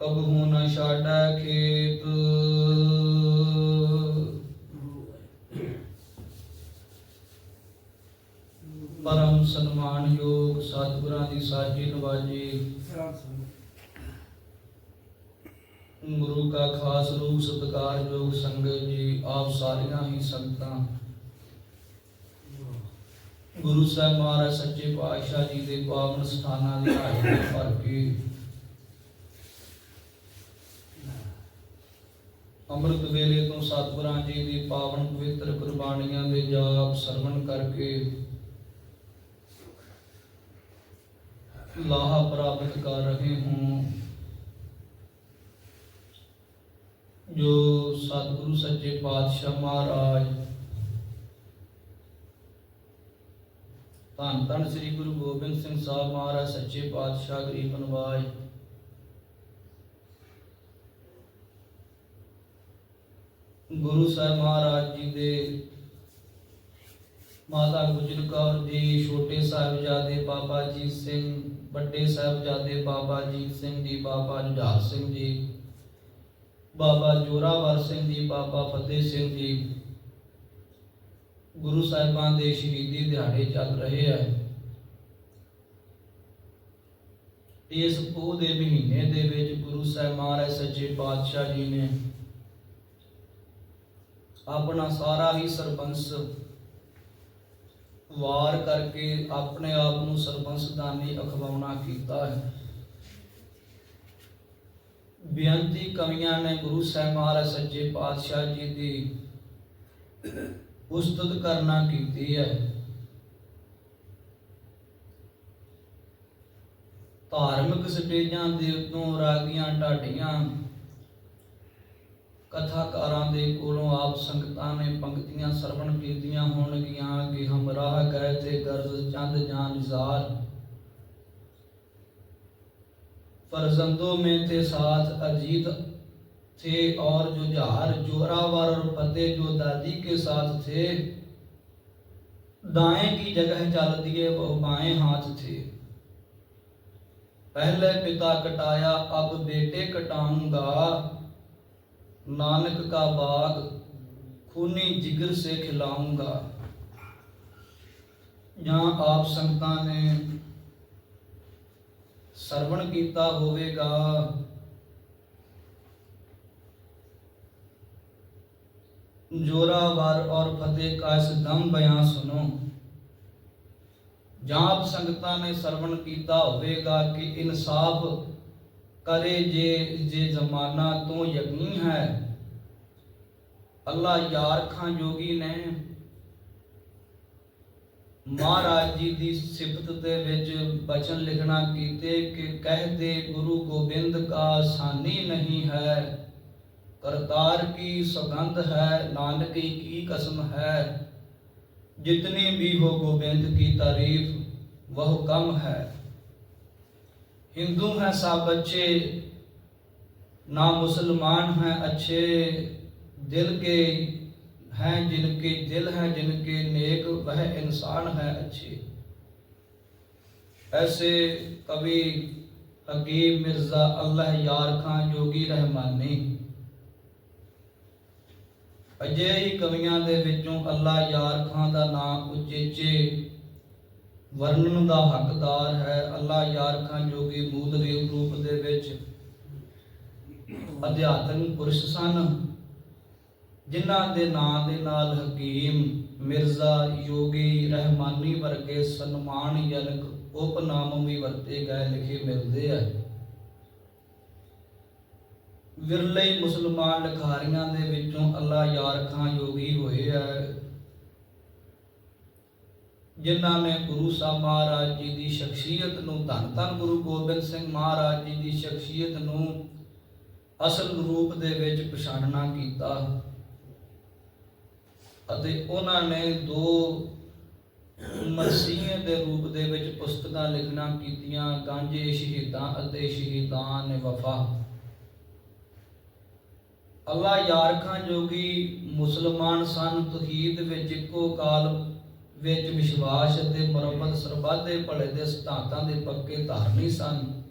ਕਬਹੂ ਨ ਛਾੜੈ ਖੇਤ? ਪਰਮ ਸਨਮਾਨਯੋਗ ਸਤਿਗੁਰਾਂ ਦੀ ਸਾਜੀ ਨਵਾਜੀ। ਗੁਰੂ ਕਾ ਖਾਸ ਰੂਪ ਸਤਿਕਾਰਯੋਗ ਸੰਗਤ ਜੀ, ਆਪ ਸਾਰੀਆਂ ਹੀ ਸੰਗਤਾਂ। ਗੁਰੂ ਸਾਹਿਬ ਮਹਾਰਾਜ ਸੱਚੇ ਪਾਤਸ਼ਾਹ ਜੀ ਦੇ ਪਾਵਨ ਸਥਾਨਾਂ ਦੇ ਹਾਜ਼ਰੀ ਭਰ ਕੇ ਅੰਮ੍ਰਿਤ ਵੇਲੇ ਤੋਂ ਸਤਿਗੁਰਾਂ ਜੀ ਦੀ ਪਾਵਨ ਪਵਿੱਤਰ ਕੁਰਬਾਨੀਆਂ ਦੇ ਜਾਪ ਸਰਵਣ ਕਰਕੇ ਲਾਹਾ ਪ੍ਰਾਪਤ ਕਰ ਰਹੇ ਹਾਂ। ਜੋ ਸਤਿਗੁਰੂ ਸੱਚੇ ਪਾਤਸ਼ਾਹ ਮਹਾਰਾਜ, ਧੰਨ ਧੰਨ ਸ੍ਰੀ ਗੁਰੂ ਗੋਬਿੰਦ ਸਿੰਘ ਸਾਹਿਬ ਮਹਾਰਾਜ, ਸੱਚੇ ਪਾਤਸ਼ਾਹ, ਗਰੀਬ ਨਿਵਾਜ ਗੁਰੂ ਸਾਹਿਬ ਮਹਾਰਾਜ ਜੀ ਦੇ ਮਾਤਾ ਗੁਜਰ ਕੌਰ ਜੀ, ਛੋਟੇ ਸਾਹਿਬਜ਼ਾਦੇ ਬਾਬਾ ਜੀ ਸਿੰਘ, ਵੱਡੇ ਸਾਹਿਬਜ਼ਾਦੇ ਬਾਬਾ ਜੀ ਸਿੰਘ ਜੀ, ਬਾਬਾ ਜੁਝਾਰ ਸਿੰਘ ਜੀ, ਬਾਬਾ ਜੋਰਾਵਰ ਸਿੰਘ ਜੀ, ਬਾਬਾ ਫਤਿਹ ਸਿੰਘ ਜੀ। ਗੁਰੂ ਸਾਹਿਬਾਂ ਦੇ ਸ਼ਹੀਦੀ ਦਿਹਾੜੇ ਚੱਲ ਰਹੇ ਆ। ਇਸ ਪੋਹ ਦੇ ਮਹੀਨੇ ਦੇ ਵਿੱਚ ਗੁਰੂ ਸਾਹਿਬ ਮਹਾਰਾਜ ਸੱਚੇ ਪਾਤਸ਼ਾਹ ਜੀ ਨੇ ਆਪਣਾ ਸਾਰਾ ਹੀ ਸਰਪੰਸ ਵਾਰ ਕਰਕੇ ਆਪਣੇ ਆਪ ਨੂੰ ਸਰਬੰਸ ਅਖਵਾਉਣਾ ਕੀਤਾ ਹੈ। ਬੇਅੰਤੀ ਕਵੀਆਂ ਨੇ ਗੁਰੂ ਸਾਹਿਬ ਮਹਾਰਾਜ ਸੱਚੇ ਪਾਤਸ਼ਾਹ ਜੀ ਦੀ ਉਸਤਤ ਕਰਨਾ ਕੀਤੀ ਹੈ। ਧਾਰਮਿਕ ਸਟੇਜਾਂ ਦੇ ਉੱਤੋਂ ਰਾਗੀਆਂ ਢਾਡੀਆਂ ਕਥਾਕਾਰਾਂ ਦੇ ਕੋਲੋਂ ਆਪ ਸੰਗਤਾਂ ਨੇ ਪੰਕਤੀਆਂ ਸਰਵਣ ਕੀਤੀਆਂ ਹੋਣਗੀਆਂ ਕਿ ਹਮ ਰਾਹ ਗਏ ਤੇ ਗਰਜ਼ ਚੰਦ ਜਾਨ ਨਿਜ਼ਾਰ फरजंदों में थे साथ अजीत थे और जुझार जोरावर और फतेह जो दादी के साथ थे दाएं की जगह चल दिए वो बाएं हाथ थे पहले पिता कटाया अब बेटे कटाऊंगा नानक का बाग खूनी जिगर से खिलाऊंगा जहाँ आप संगतां ने ਸਰਵਣ ਕੀਤਾ ਹੋਵੇਗਾ जोरावर और फतेह का इस दम बयां सुनो ਜਾਪ ਸੰਗਤਾਂ ਨੇ ਸਰਵਣ ਕੀਤਾ ਹੋਵੇਗਾ ਕਿ ਇਨਸਾਫ ਕਰੇ ਜੇ ਜੇ ਜ਼ਮਾਨਾ ਤੋਂ ਯਕੀਨ ਹੈ ਅੱਲਾ ਯਾਰ ਖਾਂ ਜੋਗੀ ਨੇ ਮਹਾਰਾਜ ਜੀ ਦੀ ਸਿਫਤ ਦੇ ਵਿੱਚ ਬਚਨ ਲਿਖਣਾ ਕੀਤੇ ਕਿ ਕਹਦੇ ਗੁਰੂ ਗੋਬਿੰਦ ਕਾ ਸਾਨੀ ਨਹੀਂ ਹੈ ਕਰਤਾਰ ਕੀ ਸੁਗੰਧ ਹੈ ਨਾਨਕੀ ਕੀ ਕਸਮ ਹੈ जितनी भी हो गोविंद की तारीफ वह कम है हिंदू हैं सब अच्छे ना मुसलमान हैं अच्छे दिल के हैं जिनके दिल हैं जिनके नेक वह इंसान है अच्छे ऐसे कवि हकीम मिर्जा अल्लाह यार खां जोगी रहमानी ਅਜਿਹੇ ਕਵੀਆਂ ਦੇ ਵਿੱਚੋਂ ਅੱਲਾ ਯਾਰ ਖਾਂ ਦਾ ਨਾਮ ਉਚੇਚੇ ਵਰਣਨ ਦਾ ਹੱਕਦਾਰ ਹੈ ਅੱਲਾ ਯਾਰ ਖਾਂ ਜੋ ਕਿ ਰੂਪ ਦੇ ਵਿੱਚ ਅਧਿਆਤਮਿਕ ਪੁਰਸ਼ ਸਨ। ਜਿਨ੍ਹਾਂ ਦੇ ਨਾਂ ਦੇ ਨਾਲ ਹਕੀਮ, ਮਿਰਜ਼ਾ, ਯੋਗੀ, ਰਹਿਮਾਨੀ ਵਰਗੇ ਸਨਮਾਨ ਸਨਮਾਨਜਨਕ ਉਪਨਾਮ ਵੀ ਵਰਤੇ ਗਏ ਲਿਖੇ ਮਿਲਦੇ ਆ। ਵਿਰਲੇ ਮੁਸਲਮਾਨ ਲਿਖਾਰੀਆਂ ਦੇ ਵਿੱਚੋਂ ਅੱਲਾ ਯਾਰ ਖਾਂ ਯੋਗੀ ਹੋਏ ਆ। ਜਿਨ੍ਹਾਂ ਨੇ ਗੁਰੂ ਸਾਹਿਬ ਮਹਾਰਾਜ ਜੀ ਦੀ ਸ਼ਖਸੀਅਤ ਨੂੰ ਧੰਨ ਧੰਨ ਗੁਰੂ ਗੋਬਿੰਦ ਸਿੰਘ ਮਹਾਰਾਜ ਜੀ ਦੀ ਸ਼ਖਸੀਅਤ ਨੂੰ ਅਸਲ ਰੂਪ ਦੇ ਵਿੱਚ ਪਛਾਣਨਾ ਕੀਤਾ ਅਤੇ ਉਹਨਾਂ ਨੇ ਦੋ ਮਸੀਹ ਦੇ ਰੂਪ ਦੇ ਵਿੱਚ ਪੁਸਤਕਾਂ ਲਿਖਣਾ ਕੀਤੀਆਂ, ਗਾਂਜੇ ਸ਼ਹੀਦਾਂ ਅਤੇ ਸ਼ਹੀਦਾਂ ਨੇ ਵਫਾ। ਅੱਲਾ ਯਾਰ ਖਾਨ ਜੋਗੀ ਮੁਸਲਮਾਨ ਸਨ ਤੌਹੀਦ ਵਿੱਚ ਇੱਕੋ ਕਾਲ ਵਿੱਚ ਵਿਸ਼ਵਾਸ ਅਤੇ ਮਰਮਤ ਸਰਬੱਤ ਦੇ ਭਲੇ ਦੇ ਸਿਧਾਂਤਾਂ ਦੇ ਪੱਕੇ ਧਾਰਨੀ ਸਨ।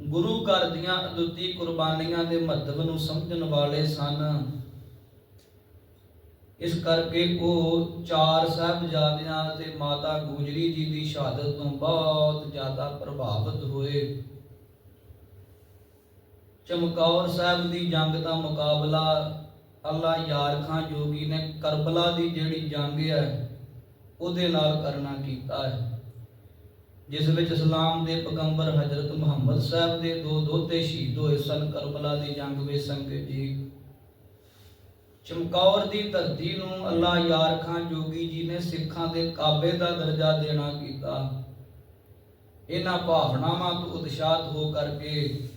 ਗੁਰੂ ਘਰ ਦੀਆਂ ਅਦੁੱਤੀ ਕੁਰਬਾਨੀਆਂ ਦੇ ਮਹੱਤਵ ਨੂੰ ਸਮਝਣ ਵਾਲੇ ਸਨ। ਇਸ ਕਰਕੇ ਉਹ ਚਾਰ ਸਾਹਿਬਜ਼ਾਦਿਆਂ ਅਤੇ ਮਾਤਾ ਗੁਜਰੀ ਜੀ ਦੀ ਸ਼ਹਾਦਤ ਤੋਂ ਬਹੁਤ ਜ਼ਿਆਦਾ ਪ੍ਰਭਾਵਿਤ ਹੋਏ। ਚਮਕੌਰ ਸਾਹਿਬ ਦੀ ਜੰਗ ਦਾ ਮੁਕਾਬਲਾ ਅੱਲਾ ਯਾਰ ਖਾਂ ਜੋਗੀ ਨੇ ਕਰਬਲਾ ਦੀ ਜਿਹੜੀ ਜੰਗ ਹੈ, ਉਹਦੇ ਨਾਲ ਕਰਨਾ ਕੀਤਾ ਹੈ। ਜਿਸ ਵਿੱਚ ਇਸਲਾਮ ਦੇ ਪੈਗੰਬਰ ਹਜ਼ਰਤ ਮੁਹੰਮਦ ਸਾਹਿਬ ਦੇ ਦੋ ਦੋਤੇ ਸ਼ਹੀਦ ਹੋਏ ਸਨ, ਕਰਬਲਾ ਦੀ ਜੰਗ ਵਿੱਚ ਸੰਗਤ ਜੀ। ਚਮਕੌਰ ਦੀ ਧਰਤੀ ਨੂੰ ਅੱਲਾ ਯਾਰ ਖਾਂ ਜੋਗੀ ਜੀ ਨੇ ਸਿੱਖਾਂ ਦੇ ਕਾਬੇ ਦਾ ਦਰਜਾ ਦੇਣਾ ਕੀਤਾ। ਇਹਨਾਂ ਭਾਵਨਾਵਾਂ ਤੋਂ ਉਤਸ਼ਾਹਤ ਹੋ ਕਰਕੇ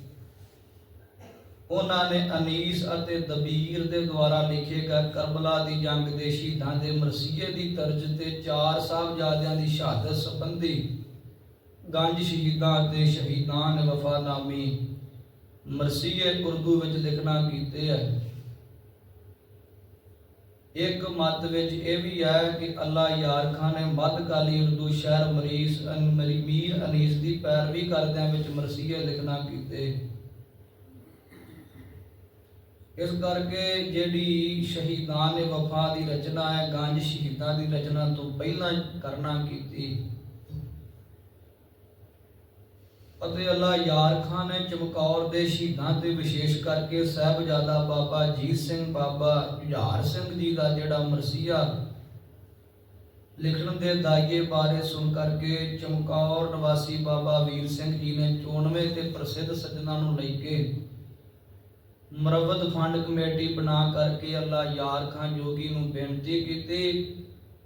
ਉਹਨਾਂ ਨੇ ਅਨੀਸ ਅਤੇ ਦਬੀਰ ਦੇ ਦੁਆਰਾ ਲਿਖੇ ਗਏ ਕਰਬਲਾ ਦੀ ਜੰਗ ਦੇ ਸ਼ਹੀਦਾਂ ਦੇ ਮਰਸੀਏ ਦੀ ਤਰਜ਼ ਤੇ ਚਾਰ ਸਾਹਿਬਜ਼ਾਦਿਆਂ ਦੀ ਸ਼ਹਾਦਤ ਸੰਬੰਧੀ ਗੰਜ ਸ਼ਹੀਦਾਂ ਅਤੇ ਸ਼ਹੀਦਾਂ ਵਫਾਨਾਮੀ ਮਰਸੀਏ ਉਰਦੂ ਵਿੱਚ ਲਿਖਣਾ ਕੀਤੇ ਹੈ। ਇੱਕ ਮਤ ਵਿੱਚ ਇਹ ਵੀ ਹੈ ਕਿ ਅੱਲਾ ਯਾਰ ਖਾਨ ਨੇ ਮੱਧਕਾਲੀ ਉਰਦੂ ਸ਼ਹਿਰ ਮਰੀਸ ਅਨ ਮੀਰ ਅਨੀਸ ਦੀ ਪੈਰਵੀ ਕਰਦਿਆਂ ਵਿੱਚ ਮਰਸੀਏ ਲਿਖਣਾ ਕੀਤੇ। ਇਸ ਕਰਕੇ ਜਿਹੜੀ ਸ਼ਹੀਦਾਂ ਨੇ ਵਫਾ ਦੀ ਰਚਨਾ ਹੈ, ਗੰਜ ਸ਼ਹੀਦਾਂ ਦੀ ਰਚਨਾ ਤੋਂ ਪਹਿਲਾਂ ਕਰਨਾ ਕੀਤੀ ਅਤੇ ਅੱਲਾ ਯਾਰ ਖਾਨ ਨੇ ਚਮਕੌਰ ਦੇ ਸ਼ਹੀਦਾਂ ਤੇ ਵਿਸ਼ੇਸ਼ ਕਰਕੇ ਸਾਹਿਬਜ਼ਾਦਾ ਬਾਬਾ ਜੀਤ ਸਿੰਘ, ਬਾਬਾ ਜੁਝਾਰ ਸਿੰਘ ਜੀ ਦਾ ਜਿਹੜਾ ਮਰਸੀਆ ਲਿਖਣ ਦੇ ਦਾਇਏ ਬਾਰੇ ਸੁਣ ਕਰਕੇ ਚਮਕੌਰ ਨਿਵਾਸੀ ਬਾਬਾ ਵੀਰ ਸਿੰਘ ਜੀ ਨੇ 94 ਤੇ ਪ੍ਰਸਿੱਧ ਸੱਜਣਾ ਨੂੰ ਲੈ ਕੇ ਮਰਵਤ ਫੰਡ ਕਮੇਟੀ ਬਣਾ ਕਰਕੇ ਅੱਲਾ ਯਾਰ ਖਾਨ ਜੋਗੀ ਨੂੰ ਬੇਨਤੀ ਕੀਤੀ।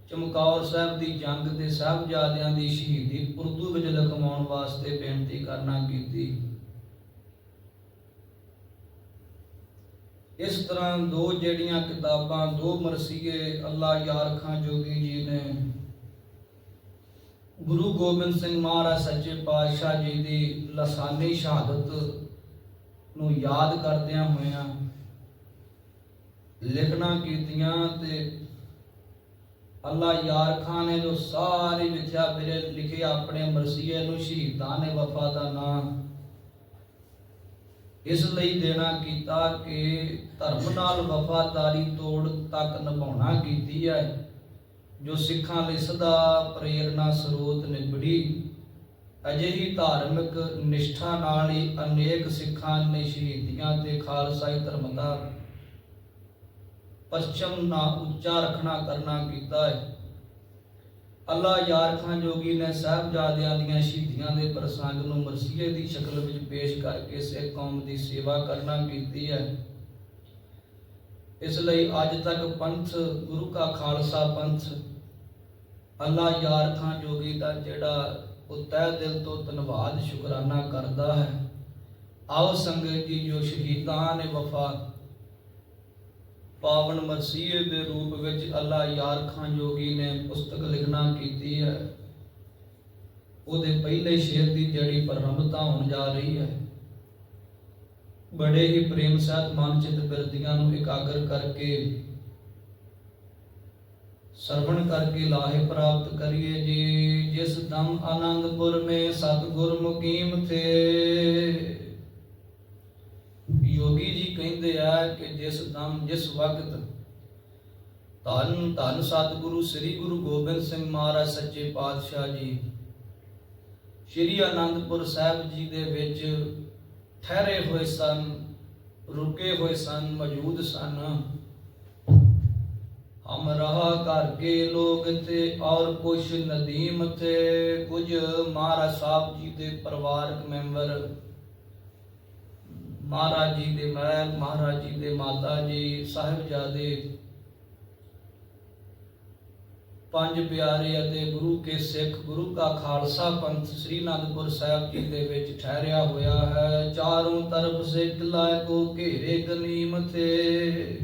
ਚਮਕੌਰ ਸਾਹਿਬ ਦੀ ਜੰਗ ਤੇ ਸਾਹਿਬਜ਼ਾਦਿਆਂ ਦੀ ਸ਼ਹੀਦੀ ਉਰਦੂ ਵਿੱਚ ਲਿਖਵਾਉਣ ਵਾਸਤੇ ਬੇਨਤੀ ਕਰਨਾ ਕੀਤੀ। ਇਸ ਤਰ੍ਹਾਂ ਦੋ ਜਿਹੜੀਆਂ ਕਿਤਾਬਾਂ, ਦੋ ਮਰਸੀਏ ਅੱਲਾ ਯਾਰ ਖਾਂ ਜੋਗੀ ਜੀ ਨੇ ਗੁਰੂ ਗੋਬਿੰਦ ਸਿੰਘ ਮਹਾਰਾਜ ਸੱਚੇ ਪਾਤਸ਼ਾਹ ਜੀ ਦੀ ਲਸਾਨੀ ਸ਼ਹਾਦਤ ਨੂੰ ਯਾਦ ਕਰਦਿਆਂ ਹੋਇਆਂ ਲਿਖਣਾ ਕੀਤੀਆਂ ਤੇ ਅੱਲਾ ਯਾਰ ਖਾਨ ਨੇ ਜੋ ਸਾਰੇ ਵਿਖਿਆ ਮੇਰੇ ਲਿਖੇ ਆਪਣੇ ਮਰਸੀਏ ਨੂੰ ਸ਼ਹੀਦਾਂ ਨੇ ਵਫਾ ਦਾ ਨਾਮ ਇਸ ਲਈ ਦੇਣਾ ਕੀਤਾ ਕਿ ਧਰਮ ਨਾਲ ਵਫਾਦਾਰੀ ਤੋੜ ਤੱਕ ਨਿਭਾਉਣਾ ਕੀਤੀ ਹੈ, ਜੋ ਸਿੱਖਾਂ ਲਈ ਸਦਾ ਪ੍ਰੇਰਣਾ ਸਰੋਤ ਨਿਬੜੀ ਅਜਿਹੀ ਧਾਰਮਿਕ ਨਿਸ਼ਠਾ ਨਾਲ ਹੀ ਅਨੇਕ ਸਿੱਖਾਂ ਨੇ ਸ਼ਹੀਦੀਆਂ ਤੇ ਖਾਲਸਾਈ ਧਰਮ ਦਾ ਪਛਮ ਨਾ ਉੱਚਾ ਰੱਖਣਾ ਕਰਨਾ ਕੀਤਾ ਹੈ। ਅੱਲਾ ਯਾਰ ਖਾਨ ਜੋਗੀ ਨੇ ਸਾਹਿਬਜ਼ਾਦਿਆਂ ਦੀਆਂ ਸ਼ਹੀਦੀਆਂ ਦੇ ਪ੍ਰਸੰਗ ਨੂੰ ਮਰਸੀਏ ਦੀ ਸ਼ਕਲ ਵਿੱਚ ਪੇਸ਼ ਕਰਕੇ ਸਿੱਖ ਕੌਮ ਦੀ ਸੇਵਾ ਕਰਨਾ ਕੀਤੀ ਹੈ। ਇਸ ਲਈ ਅੱਜ ਤੱਕ ਪੰਥ, ਗੁਰੂ ਕਾ ਖਾਲਸਾ ਪੰਥ, ਅੱਲਾ ਯਾਰ ਖਾਨ ਜੋਗੀ ਦਾ ਜਿਹੜਾ ਉਹ ਤਹਿ ਦਿਲ ਤੋਂ ਧੰਨਵਾਦ, ਸ਼ੁਕਰਾਨਾ ਕਰਦਾ ਹੈ। ਆਓ ਸੰਗਤ ਜੀ, ਜੋ ਸ਼ਹੀਦਾਂ ਨੇ ਵਫਾ ਪਾਵਨ ਮਰਸੀਏ ਦੇ ਰੂਪ ਵਿੱਚ ਅੱਲਾ ਯਾਰ ਖਾਨ ਜੋਗੀ ਨੇ ਪੁਸਤਕ ਲਿਖਣਾ ਕੀਤੀ ਹੈ। ਉਹਦੇ ਪਹਿਲੇ ਸ਼ੇਰ ਦੀ ਜਿਹੜੀ ਪ੍ਰਾਰੰਭਤਾ ਹੋਣ ਜਾ ਰਹੀ ਹੈ। ਬੜੇ ਹੀ ਪ੍ਰੇਮ ਸਹਿਤ ਮਨਚਿਤ ਬਿਰਤੀਆਂ ਨੂੰ ਇਕਾਗਰ ਕਰਕੇ ਸਰਵਣ ਕਰਕੇ ਲਾਹੇ ਪ੍ਰਾਪਤ ਕਰੀਏ ਜੀ, ਜਿਸ ਦਮ ਆਨੰਦਪੁਰ ਮੇ ਸਤਗੁਰ ਮੁਕੀਮ ਥੇ ਯੋਗੀ ਜੀ ਕਹਿੰਦੇ ਆ ਕਿ ਜਿਸ ਦਮ, ਜਿਸ ਵਕਤ ਧੰਨ ਧੰਨ ਸਤਿਗੁਰੂ ਸ੍ਰੀ ਗੁਰੂ ਗੋਬਿੰਦ ਸਿੰਘ ਮਹਾਰਾਜ ਸੱਚੇ ਪਾਤਸ਼ਾਹ ਜੀ, ਸ਼੍ਰੀ ਆਨੰਦਪੁਰ ਸਾਹਿਬ ਜੀ ਦੇ ਵਿੱਚ ਠਹਿਰੇ ਹੋਏ ਸਨ, ਰੁਕੇ ਹੋਏ ਸਨ, ਮੌਜੂਦ ਸਨ। ਹਮ ਰਹਾ ਘਰ ਲੋਗ ਤੇ ਔਰ ਕੁਛ ਨਦੀਮ ਤੇ, ਕੁਝ ਮਹਾਰਾਜ ਸਾਹਿਬ ਜੀ ਦੇ ਪਰਿਵਾਰਕ ਮੈਂਬਰ। ਮਹਾਰਾਜ ਜੀ ਦੇ ਮਹਿਲ, ਮਹਾਰਾਜ ਜੀ ਦੇ ਮਾਤਾ ਜੀ, ਸਾਹਿਬਜ਼ਾਦੇ। ਪੰਜ ਪਿਆਰੇ ਅਤੇ ਗੁਰੂ ਕੇ ਸਿੱਖ, ਗੁਰੂ ਕਾ ਖਾਲਸਾ ਪੰਥ ਸ੍ਰੀ ਅਨੰਦਪੁਰ ਸਾਹਿਬ ਜੀ ਦੇ ਵਿੱਚ ਠਹਿਰਿਆ ਹੋਇਆ ਹੈ। ਚਾਰੋਂ ਤਰਫ ਸੇ ਕਿਲਾ ਕੋ ਘੇਰੇ ਗਨੀਮ ਤੇ।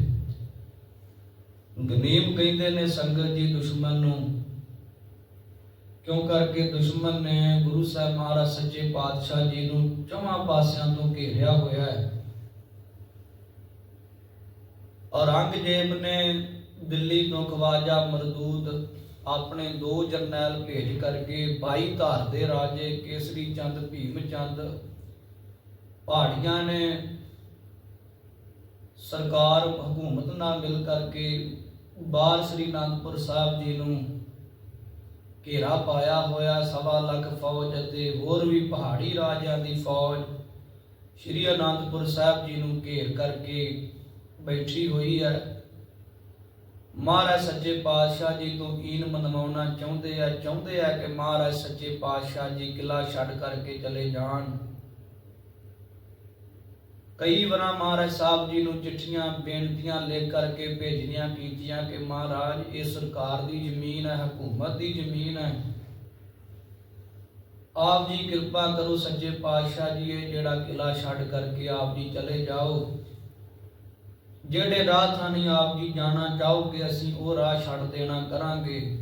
ਗਨੀਮ ਕਹਿੰਦੇ ਨੇ ਸੰਗਤ ਜੀ ਦੁਸ਼ਮਣ ਨੂੰ। ਕਿਉਂ ਕਰਕੇ ਦੁਸ਼ਮਣ ਨੇ ਗੁਰੂ ਸਾਹਿਬ ਮਹਾਰਾਜ ਸੱਚੇ ਪਾਤਸ਼ਾਹ ਜੀ ਨੂੰ ਚੌਹਾਂ ਪਾਸਿਆਂ ਤੋਂ ਘੇਰਿਆ ਹੋਇਆ ਹੈ? ਔਰੰਗਜ਼ੇਬ ਨੇ ਦਿੱਲੀ ਤੋਂ ਖਵਾਜਾ ਮਰਦੂਦ ਆਪਣੇ ਦੋ ਜਰਨੈਲ ਭੇਜ ਕਰਕੇ 22 ਧਾਰ ਦੇ ਰਾਜੇ ਕੇਸਰੀ ਚੰਦ, ਭੀਮ ਚੰਦ ਪਹਾੜੀਆਂ ਨੇ ਸਰਕਾਰ, ਹਕੂਮਤ ਨਾਲ ਮਿਲ ਕਰਕੇ ਬਾਲ ਸ੍ਰੀ ਅਨੰਦਪੁਰ ਸਾਹਿਬ ਜੀ ਨੂੰ ਘੇਰਾ ਪਾਇਆ ਹੋਇਆ ਸਵਾ ਲੱਖ ਫੌਜ ਅਤੇ ਹੋਰ ਵੀ ਪਹਾੜੀ ਰਾਜਿਆਂ ਦੀ ਫੌਜ ਸ੍ਰੀ ਅਨੰਦਪੁਰ ਸਾਹਿਬ ਜੀ ਨੂੰ ਘੇਰ ਕਰਕੇ ਬੈਠੀ ਹੋਈ ਹੈ। ਮਹਾਰਾਜ ਸੱਚੇ ਪਾਤਸ਼ਾਹ ਜੀ ਤੋਂ ਈਨ ਮਨਵਾਉਣਾ ਚਾਹੁੰਦੇ ਆ ਚਾਹੁੰਦੇ ਆ ਕਿ ਮਹਾਰਾਜ ਸੱਚੇ ਪਾਤਸ਼ਾਹ ਜੀ ਕਿਲਾ ਛੱਡ ਕਰਕੇ ਚਲੇ ਜਾਣ। ਕਈ ਵਾਰਾਂ ਮਹਾਰਾਜ ਸਾਹਿਬ ਜੀ ਨੂੰ ਚਿੱਠੀਆਂ, ਬੇਨਤੀਆਂ ਲਿਖ ਕਰਕੇ ਭੇਜਣੀਆਂ ਕੀਤੀਆਂ ਕਿ ਮਹਾਰਾਜ, ਇਹ ਸਰਕਾਰ ਦੀ ਜ਼ਮੀਨ ਹੈ, ਹਕੂਮਤ ਦੀ ਜ਼ਮੀਨ ਹੈ। ਆਪ ਜੀ ਕਿਰਪਾ ਕਰੋ ਸੱਚੇ ਪਾਤਸ਼ਾਹ ਜੀ, ਇਹ ਜਿਹੜਾ ਕਿਲਾ ਛੱਡ ਕਰਕੇ ਆਪ ਜੀ ਚਲੇ ਜਾਓ। ਜਿਹੜੇ ਰਾਹ ਥਾਨੀ ਆਪ ਜੀ ਜਾਣਾ ਚਾਹੋਗੇ, ਅਸੀਂ ਉਹ ਰਾਹ ਛੱਡ ਦੇਣਾ ਕਰਾਂਗੇ।